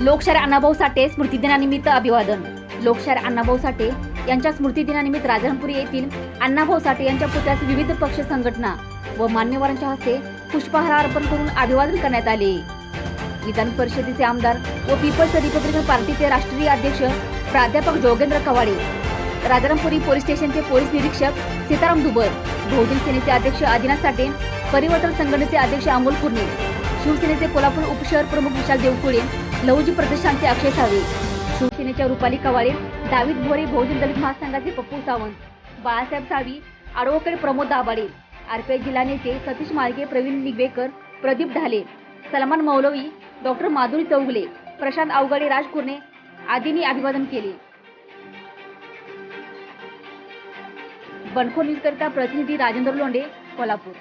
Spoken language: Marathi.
लोकशाहीर अण्णाभाऊ साठे स्मृतिदिनानिमित्त अभिवादन. लोकशाहीर अण्णाभाऊ साठे यांच्या स्मृतिदिनानिमित्त राजनपुरी येथील अण्णाभाऊ साठे यांच्या पुतळ्यास विविध पक्ष संघटना व मान्यवरांच्या हस्ते पुष्पहार अर्पण करून अभिवादन करण्यात आले. विधान परिषदेचे आमदार व पीपल्स रिपब्लिकन पार्टीचे राष्ट्रीय अध्यक्ष प्राध्यापक जोगेंद्र कवाडे राजारामपुरी पोलीस स्टेशनचे पोलीस निरीक्षक सीताराम दुबर बहुजन सेनेचे अध्यक्ष आदिनाथ साठे परिवर्तन संघटनेचे अध्यक्ष अमोल कुर्णे शिवसेनेचे कोल्हापूर उपशहर प्रमुख विशाल देवकुळे लहुजी प्रदेशांचे अक्षय सावे शिवसेनेच्या रुपाली कवाळे दावीद भोरे बहुजन दलित महासंघाचे पप्पू सावंत बाळासाहेब सावी आडवकडे प्रमोद दाभाडे आरपीआय जिल्हा नेते सतीश माळगे प्रवीण निगवेकर प्रदीप ढाले सलमान मौलवी डॉक्टर माधुरी चौगले प्रशांत अवघडे राजकुर्णे आदींनी अभिवादन केले. बनखो न्यूजकरिता प्रतिनिधी राजेंद्र लोंढे कोल्हापूर.